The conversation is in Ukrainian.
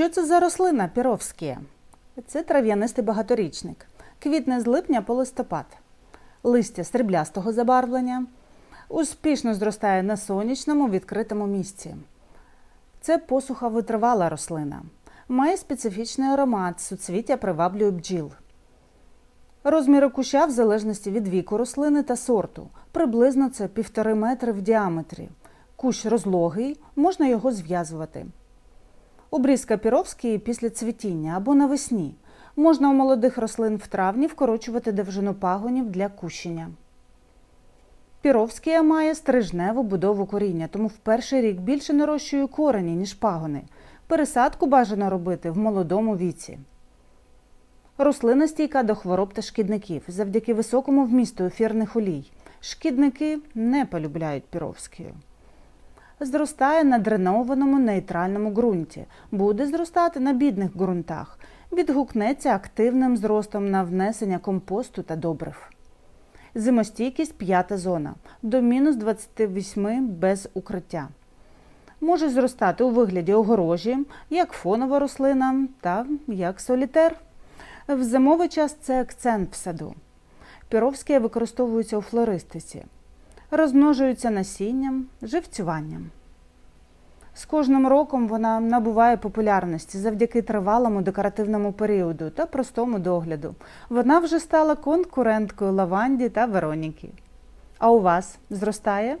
Що це за рослина піровські? Це трав'янистий багаторічник. Квітне з липня по листопад. Листя сріблястого забарвлення. Успішно зростає на сонячному відкритому місці. Це посуха витривала рослина. Має специфічний аромат, суцвіття приваблює бджіл. Розміри куща в залежності від віку рослини та сорту. Приблизно це півтори метри в діаметрі. Кущ розлогий, можна його зв'язувати. Обрізка піровський після цвітіння або навесні. Можна у молодих рослин в травні вкорочувати довжину пагонів для кущення. Піровськія має стрижневу будову коріння, тому в перший рік більше нарощує корені, ніж пагони. Пересадку бажано робити в молодому віці. Рослина стійка до хвороб та шкідників завдяки високому вмісту ефірних олій. Шкідники не полюбляють піровськію. Зростає на дренованому нейтральному ґрунті, буде зростати на бідних ґрунтах, відгукнеться активним зростом на внесення компосту та добрив. Зимостійкість п'ята зона до мінус 28 без укриття. Може зростати у вигляді огорожі, як фонова рослина та як солітер. В зимовий час це акцент в саду. Піровські використовуються у флористиці, розмножуються насінням, живцюванням. З кожним роком вона набуває популярності завдяки тривалому декоративному періоду та простому догляду. Вона вже стала конкуренткою лаванді та Вероніки. А у вас зростає?